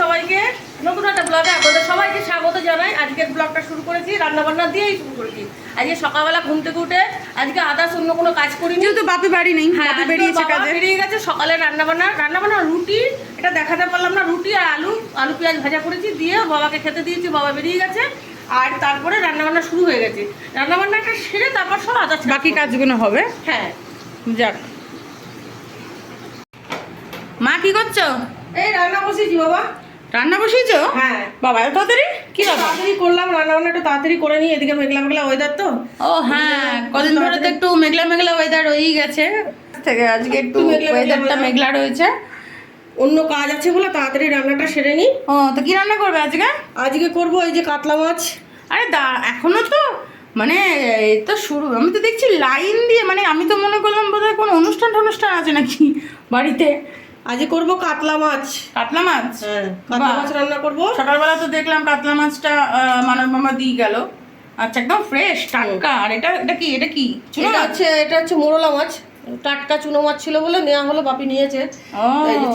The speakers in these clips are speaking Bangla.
সবাইকে নতুন একটা ব্লগে আপনাদের সবাইকে স্বাগত জানাই। আজকের ব্লগটা শুরু করেছি রান্না বান্না দিয়েই শুরু করেছি। আজকে সকালবেলা ঘুম থেকে উঠে আজকে আদার্স অন্য কোনো কাজ করিনি। যেহেতু বাপি বাড়ি নেই হ্যাঁ, বেরিয়ে গেছে সকালে রান্না বান্না রান্না বান্না রুটি এটা দেখাতে পারলাম না রুটি আর আলু। আলু পেঁয়াজ ভাজা করেছি দিয়ে বাবাকে খেতে দিয়েছি বাবা বেরিয়ে গেছে। আর তারপরে রান্না বান্না শুরু হয়ে গেছে। রান্না বান্নাটা সেরে তারপর সব আদার্স বাকি কাজগুলো হবে? হ্যাঁ। যাক। মা কি করছ? এই রান্না বসেছি বাবা। রান্না বসিয়েছো হ্যাঁ। বাবা এত তাড়াতাড়ি? কি তাড়াতাড়ি করলাম রান্না বান্না একটু তাড়াতাড়ি করে নিই এদিকে মেঘলা মেঘলা ওয়েদার তো। ও হ্যাঁ কদিন ধরে তো একটু মেঘলা মেঘলা ওয়েদার রয়েই গেছে। থেকে আজকে একটু ওয়েদারটা মেঘলা রয়েছে। অন্য কাজ আছে বলে তাড়াতাড়ি রান্নাটা সেরে নিই। ও তো কি রান্না করবে আজকে? আজকে করব এই যে কাতলা মাছ। আরে দা এখনও তো মানে এই তো শুরু আমি তো দেখছি লাইন দিয়ে মানে আমি তো মনে করলাম বোধহয় কোনো অনুষ্ঠান অনুষ্ঠান আছে নাকি বাড়িতে? আজকে করব কাতলা মাছ। কাতলা মাছ? হ্যাঁ কাতলা মাছ রান্না করব। সকালবেলা তো দেখলাম কাতলা মাছটা মানব মামা দিয়ে গেল। আচ্ছা একদম ফ্রেশ টাটকা। আর এটা এটা কি? এটা কি? এটা? হচ্ছে এটা হচ্ছে মোরলা মাছ। টাটকা চুনো মাছ ছিল বলে নেওয়া হলো বাপি নিয়েছে।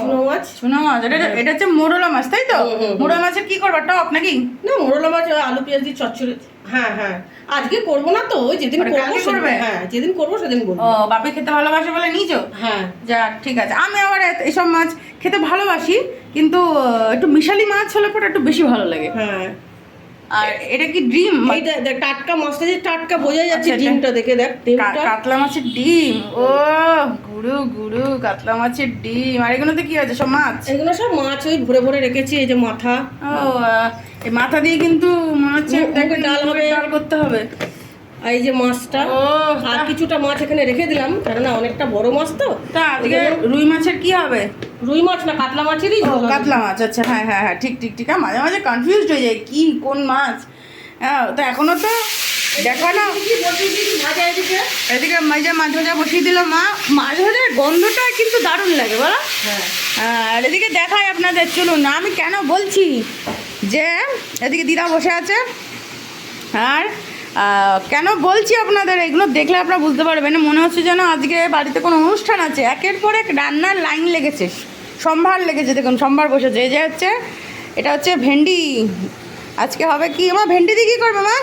চুনো মাছ। চুনো মাছ। এটা এটা হচ্ছে মোরলা মাছ তাই তো। মোরলা মাছের কি করবা? টক নাকি? না মোরলা মাছ আলু পেঁয়াজ দিয়ে চচ্চড়ি। হ্যাঁ হ্যাঁ। আজকে করব না তো ওই যেদিন করব করবে? হ্যাঁ যেদিন করব সেদিন করব। ও বাপি খেতে ভালোবাসে বলে নিয়েছো? হ্যাঁ। যাক ঠিক আছে। আমি আবার এসব মাছ খেতে ভালোবাসি কিন্তু একটু মিশালি মাছ হলে পরে একটু বেশি ভালো লাগে। হ্যাঁ। আর এটা কি ডিম? এইটা দেখ টাটকা মাছটা যে টাটকা বোঝা যাচ্ছে আচ্ছা, আচ্ছা। ডিমটা দেখে দেখ কাতলা মাছের ডিম? ও গুরু গুরু কাতলা মাছের ডিম। আর এগুলোতে কি আছে? সব মাছ? এগুলো সব মাছ ওই ভরে ভরে রেখেছি এই যে মাথা। ও এই মাথা দিয়ে কিন্তু মাছ ডাল হবে। ডাল করতে হবে। আর এই যে মাছটা ও আর কিছুটা মাছ এখানে রেখে দিলাম কেননা অনেকটা বড় মাছ তো। তা আজকে রুই মাছের কি হবে? রুই মাছ না কাতলা মাছেরই কাতলা মাছ আচ্ছা হ্যাঁ হ্যাঁ হ্যাঁ ঠিক ঠিক ঠিক হ্যাঁ মাঝে মাঝে কনফিউজড হয়ে যায় কি কোন মাছ। হ্যাঁ তো এখনও তো দেখো না। এদিকে মাঝে মাছ ভাজা বসিয়ে দিল মা। মাছ ভাজার গন্ধটা কিন্তু দারুণ লাগে বলো। হ্যাঁ আর এদিকে দেখাই আপনাদের চলুন আমি কেন বলছি যে এদিকে দিদা বসে আছে। আর কেন বলছি আপনাদের? এগুলো দেখলে আপনারা বুঝতে পারবেন। মনে হচ্ছে যেন আজকে বাড়িতে কোনো অনুষ্ঠান আছে। একের পর এক রান্নার লাইন লেগেছে। সম্ভার লেগেছে, দেখুন, সম্ভার বসেছে। এই যে হচ্ছে, এটা হচ্ছে ভেন্ডি। আজকে হবে কি? আমার ভেন্ডি দিয়ে কী করবে মা?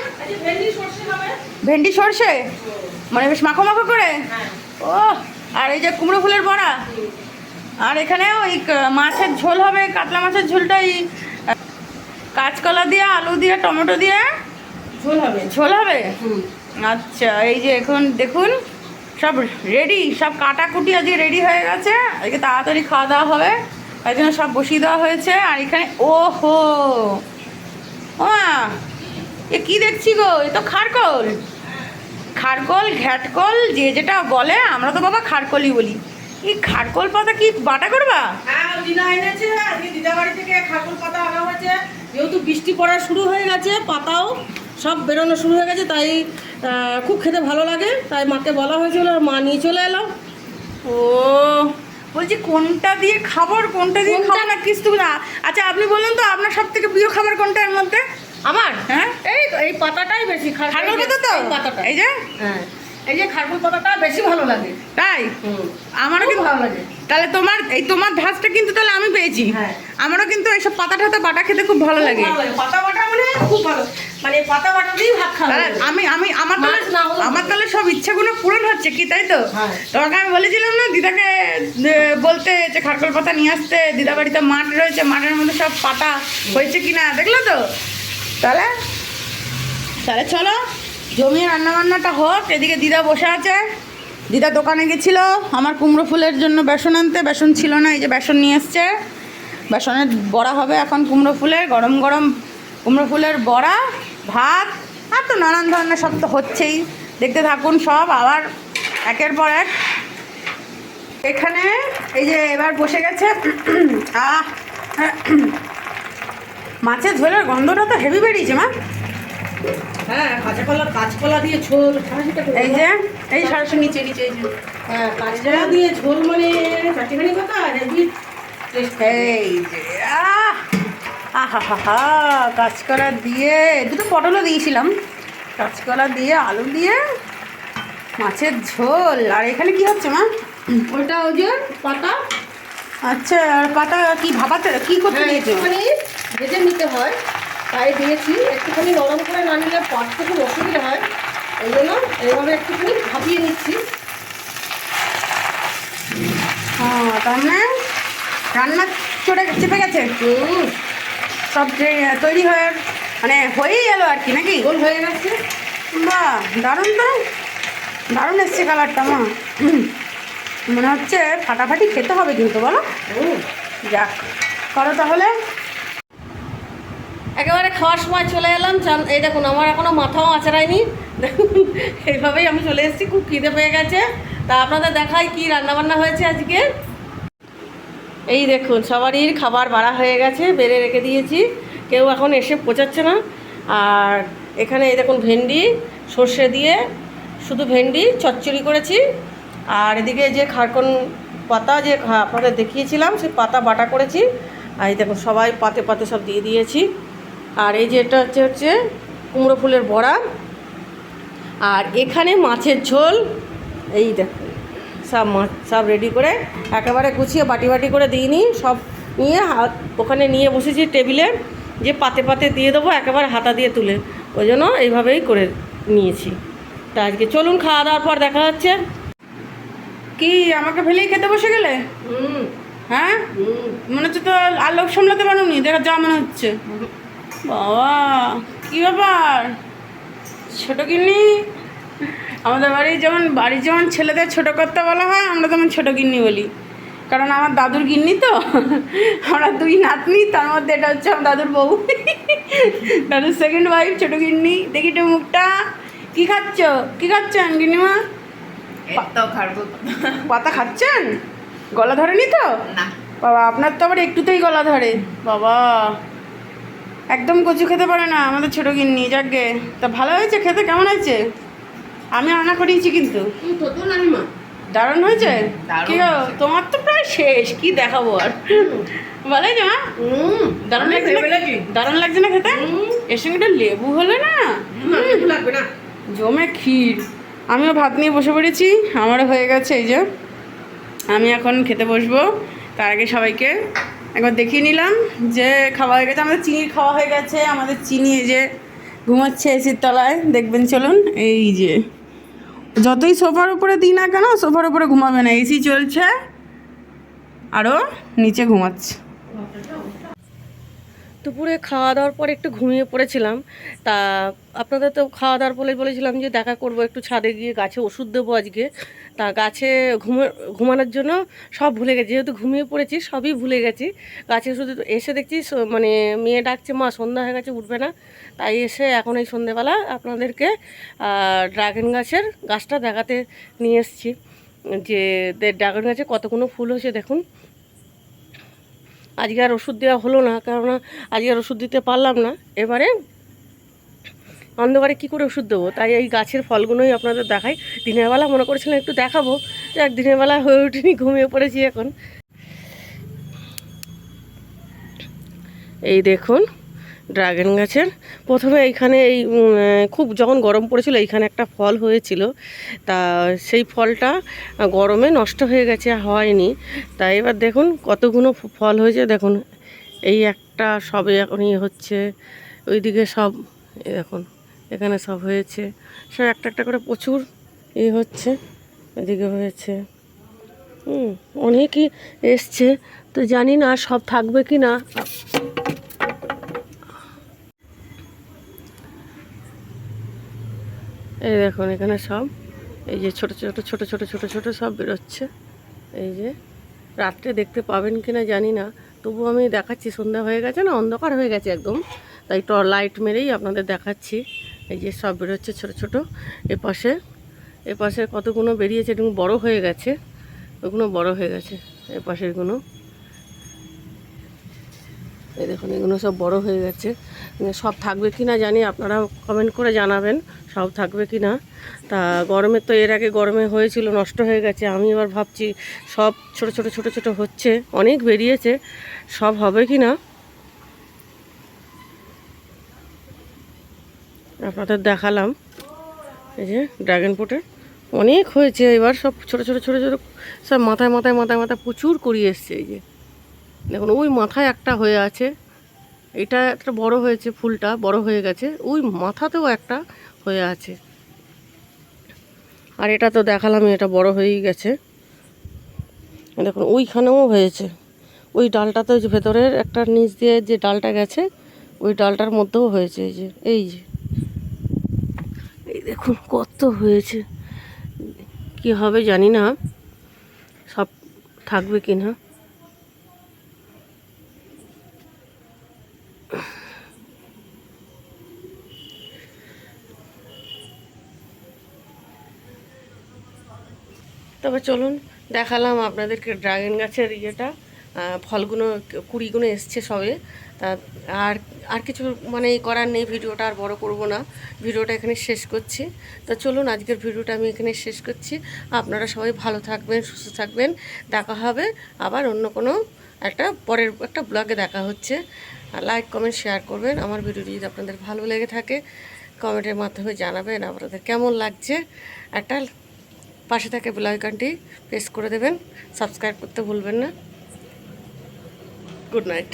ভেন্ডি সর্ষে? মানে বেশ মাখো মাখো করে? ও আর এই যে কুমড়ো ফুলের বড়া। আর এখানে ওই মাছের ঝোল হবে, কাতলা মাছের ঝোলটা এই কাঁচকলা দিয়ে, আলু দিয়ে, টমেটো দিয়ে ঝোল হবে? ঝোল হবে? হুম। আচ্ছা এই যে এখন দেখুন সব রেডি সব কাটাকুটি আজকে রেডি হয়ে গেছে। আজকে তাড়াতাড়ি খাওয়া দাওয়া হবে। তাই জন্য সব বসিয়ে দেওয়া হয়েছে। আর এখানে ও হো মা, এ কি দেখছি গো? এ তো খারকল। খারকল ঘ্যাটকল যে যেটা বলে আমরা তো বাবা খারকলই বলি। এই খারকল পাতা কি বাটা করবা? হ্যাঁ দিদা এনেছে। আজকে দিদা বাড়ি থেকে খাকুর পাতা আনা হয়েছে। যেহেতু বৃষ্টি পড়া শুরু হয়ে গেছে পাতাও সব বেরোনো শুরু হয়ে গেছে তাই খুব খেতে ভালো লাগে তাই মাকে বলা হয়েছিল আর মা নিয়ে চলে এলো। ও বলছি কোনটা দিয়ে খাবার কোনটা দিয়ে খাবার খাব না কিছু না আচ্ছা আপনি বলুন তো আপনার সব থেকে প্রিয় খাবার কোনটা এর মধ্যে? আমার? হ্যাঁ? এই তো এই পাতাটাই বেশি খার- খারকল পাতা তো পাতাটা এই যে? হ্যাঁ। এই যে পাতাটা বেশি ভালো লাগে। তাই? আমারও কিন্তু ভালো লাগে। তাহলে তোমার এই তোমার ধাঁচটা কিন্তু তাহলে আমি পেয়েছি। হ্যাঁ। আমারও কিন্তু এইসব পাতা ঠাতা বাটা খেতে খুব ভালো লাগে। পাতা বাটা মানে খুব ভালো। মানে পাতা বাটা ভাত খাওয়া আমি আমি আমার আমার তাহলে সব ইচ্ছাগুলো পূরণ হচ্ছে কি তাই তো? হ্যাঁ। তোমাকে আমি বলেছিলাম না দিদাকে বলতে যে খারকল পাতা নিয়ে আসতে দিদা বাড়িতে মাঠ রয়েছে মাঠের মধ্যে সব পাতা হয়েছে কি না দেখল তো? তাহলে তাহলে চলো। জমিয়ে রান্না বান্নাটা হোক, এদিকে দিদা বসে আছে। দিদা দোকানে গেছিল, আমার কুমড়ো ফুলের জন্য বেসন আনতে, বেসন ছিল না, এই যে বেসন নিয়ে এসছে। বেসনের বড়া হবে এখন কুমড়ো ফুলের, গরম গরম কুমড়ো ফুলের বড়া, ভাত, আর তো নানান ধরনের সব তো হচ্ছেই। দেখতে থাকুন সব, আবার একের পর এক। এখানে এই যে এবার বসে গেছে, আহ, মাছের ঝোলের গন্ধটা তো হেভি বেরিয়েছে, মা। হ্যাঁ কাঁচা কলা কাঁচকলা দিয়ে ঝোল। এই যে এই সরাসরি নিচে নিচে এই যে। হ্যাঁ কাঁচকলা দিয়ে ঝোল মানে কথা হেভি এই যে আহ আহা! হা হা কাঁচকলা দিয়ে দুটো পটলও দিয়েছিলাম। কাঁচকলা দিয়ে আলু দিয়ে মাছের ঝোল। আর এখানে কি হচ্ছে মা? ওটা ওই যে পাতা। আচ্ছা আর পাতা কি ভাপাতে কি করতে হ্যাঁ দিয়েছ? ভেজে নিতে হয়। তাই দিয়েছি। একটুখানি নরম করে না নিলে পাটতে খুব অসুবিধা হয়। ওই জন্য এইভাবে একটুখানি ভাপিয়ে নিচ্ছি। হ্যাঁ তার মানে রান্না চড়ে চেপে গেছে? সব যে- তৈরি হয়ে মানে হয়েই গেল আর কি নাকি? গোল হয়ে গেছে। বা দারুণ তো। দারুণ এসছে কালারটা মা। মনে হচ্ছে ফাটাফাটি খেতে হবে কিন্তু বলো? যাক করো তাহলে। একেবারে খাওয়ার সময় চলে এলাম, চান- এই দেখুন, আমার এখনও মাথাও আঁচড়ায়নি। দেখুন, এইভাবেই আমি চলে এসেছি, খুব খিদে পেয়ে গেছে। তা আপনাদের দেখাই কি রান্নাবান্না হয়েছে আজকে। এই দেখুন, সবারই খাবার বাড়া হয়ে গেছে, বেড়ে রেখে দিয়েছি। কেউ এখন এসে পচাচ্ছে না। আর এখানে এই দেখুন, ভেন্ডি, সর্ষে দিয়ে শুধু ভেন্ডি, চচ্চড়ি করেছি। আর এদিকে যে খারকন পাতা যে খা- আপনাদের দেখিয়েছিলাম, সেই পাতা বাটা করেছি। আর এই দেখুন, সবাই পাতে পাতে সব দিয়ে দিয়েছি। আর এই যে এটা হচ্ছে হচ্ছে কুমড়ো ফুলের বড়া। আর এখানে মাছের ঝোল এই দেখুন সব মাছ সব রেডি করে একেবারে গুছিয়ে বাটি বাটি করে দিইনি সব নিয়ে হাত ওখানে নিয়ে বসেছি টেবিলে যে পাতে পাতে দিয়ে দেবো একেবারে হাতা দিয়ে তুলে। ওই জন্য এইভাবেই করে নিয়েছি। তা আজকে চলুন খাওয়া দাওয়ার পর দেখা হচ্ছে। কি আমাকে ফেলেই খেতে বসে গেলে? হ্যাঁ? মনে হচ্ছে তো আর লোক সামলাতে পারো নি দেখা যা মনে হচ্ছে। বাবা কি ব্যাপার? ছোট গিন্নি? আমাদের বাড়ি যেমন বাড়ির যেমন ছেলেদের ছোট করতে বলা হয় আমরা তেমন ছোট গিন্নি বলি। কারণ আমার দাদুর গিন্নি তো। আমরা দুই নাতনি তার মধ্যে এটা হচ্ছে আমার দাদুর বউ। দাদুর সেকেন্ড ওয়াইফ ছোট গিন্নি। দেখি তো মুখটা। কি খাচ্ছ? কি খাচ্ছেন গিন্নিমা? পাতা খাচ্ছেন? গলা ধরেনি তো? বাবা আপনার তো আবার একটুতেই গলা ধরে। বাবা একদম কচু খেতে পারে না আমাদের ছোটো গিন্নি যাকে। তা ভালো হয়েছে খেতে? কেমন হয়েছে? আমি রান্না করিয়েছি কিন্তু। দারুণ হয়েছে? কি তোমার তো প্রায় শেষ কি দেখাবো আর? ভালো হয়েছে মা? হুম দারুণ লাগছে না? দারুণ লাগছে না খেতে? এর সঙ্গে একটা লেবু হলে না। জমে ক্ষীর। আমিও ভাত নিয়ে বসে পড়েছি আমারও হয়ে গেছে এই যে। আমি এখন খেতে বসবো তার আগে সবাইকে একবার দেখিয়ে নিলাম যে খাওয়া হয়ে গেছে। আমাদের চিনির খাওয়া হয়ে গেছে। আমাদের চিনি এই যে ঘুমাচ্ছে এসির তলায়। দেখবেন, চলুন, এই যে। যতই সোফার উপরে দিই না কেন, সোফার উপরে ঘুমাবে না। এসি চলছে আরও নিচে ঘুমাচ্ছে। দুপুরে খাওয়া দাওয়ার পর একটু ঘুমিয়ে পড়েছিলাম। তা আপনাদের তো খাওয়া দাওয়ার পরে বলেছিলাম যে, দেখা করব একটু ছাদে গিয়ে গাছে ওষুধ দেবো আজকে। তা গাছে ঘুমে, ঘুমানোর জন্য সব ভুলে গেছি। যেহেতু ঘুমিয়ে পড়েছি, সবই ভুলে গেছি। গাছে শুধু এসে দেখছি মানে মেয়ে ডাকছে, মা, সন্ধ্যা হয়ে গেছে, উঠবে না। তাই এসে এখন এই সন্ধ্যেবেলা আপনাদেরকে ড্রাগন গাছের গাছটা দেখাতে নিয়ে এসেছি। যে ড্রাগন গাছে কতগুলো ফুল হয়েছে দেখুন। আজকে আর ওষুধ দেওয়া হলো না কারণ আজকে আর ওষুধ দিতে পারলাম না। এবারে অন্ধকারে কী করে ওষুধ দেবো? তাই এই গাছের ফলগুলোই আপনাদের দেখাই। দিনের বেলা মনে করেছিলাম একটু দেখাবো। যাক, দিনের বেলা হয়ে ওঠেনি, ঘুমিয়ে পড়েছি এখন। এই দেখুন ড্রাগন গাছের। প্রথমে এইখানে এই খুব যখন গরম পড়েছিল, এইখানে একটা ফল হয়েছিল। তা সেই ফলটা গরমে নষ্ট হয়ে গেছে হয়নি। তা এবার দেখুন কতগুলো ফল হয়েছে। দেখুন, এই একটা সবে এখন ইয়ে হচ্ছে, ওইদিকে সব দেখুন, এখানে সব হয়েছে। সব একটা একটা করে প্রচুর ইয়ে হচ্ছে, এদিকে হয়েছে। হুম, অনেকই এসছে। তো জানি না সব থাকবে কি না। এই দেখুন, এখানে সব। এই যে ছোট ছোট ছোট ছোট ছোট ছোট সব বেরোচ্ছে। এই যে রাত্রে দেখতে পাবেন কি না জানি না। তবু আমি দেখাচ্ছি, সন্ধ্যা হয়ে গেছে না? অন্ধকার হয়ে গেছে একদম। তাই ট লাইট মেরেই আপনাদের দেখাচ্ছি। এই যে সব বেরোচ্ছে ছোট ছোট। এপাশে এপাশে কতগুলো বেরিয়েছে? এবং বড় হয়ে গেছে। ওগুলো বড় হয়ে গেছে। এপাশেরগুলো এই দেখুন, এগুলো সব বড় হয়ে গেছে। সব থাকবে কি না জানি আপনারা কমেন্ট করে জানাবেন সব থাকবে কি না। তা গরমে তো এর আগে গরমে হয়েছিল, নষ্ট হয়ে গেছে। আমি এবার ভাবছি সব ছোট ছোট ছোট ছোট হচ্ছে, অনেক বেরিয়েছে, সব হবে কি না? আপনাদের দেখালাম, এই যে ড্রাগন ফ্রুটের অনেক হয়েছে। এবার সব ছোট ছোট ছোট ছোট, সব মাথায় মাথায় মাথায় মাথায় প্রচুর করিয়ে এসছে, এই যে। দেখুন, ওই মাথায় একটা হয়ে আছে। এটা একটা বড় হয়েছে ফুলটা, বড় হয়ে গেছে। ওই মাথাতেও একটা হয়ে আছে। আর এটা তো দেখালাম, এটা বড় হয়েই গেছে। দেখুন, ওইখানেও হয়েছে। ওই ডালটাতে ওই যে ভেতরের একটা নিচ দিয়ে যে ডালটা গেছে, ওই ডালটার মধ্যেও হয়েছে এই যে এই যে। এই দেখুন, কত হয়েছে। কি হবে জানি না, সব থাকবে কি না তবে চলুন, দেখালাম আপনাদেরকে ড্রাগন গাছের ইয়েটা ফলগুলো, কুড়িগুলো এসছে সবে। তা আর আর কিছু মানে করার নেই, ভিডিওটা আর বড় করব না। ভিডিওটা এখানে শেষ করছি। তো চলুন, আজকের ভিডিওটা আমি এখানে শেষ করছি। আপনারা সবাই ভালো থাকবেন, সুস্থ থাকবেন। দেখা হবে আবার অন্য কোনো একটা পরের, একটা ব্লগে দেখা হচ্ছে। লাইক, কমেন্ট, শেয়ার করবেন। আমার ভিডিওটি যদি আপনাদের ভালো লেগে থাকে, কমেন্টের মাধ্যমে জানাবেন আপনাদের কেমন লাগছে। একটা পাশে থাকে বেল প্রেস করে দেবেন। সাবস্ক্রাইব করতে ভুলবেন না। Good night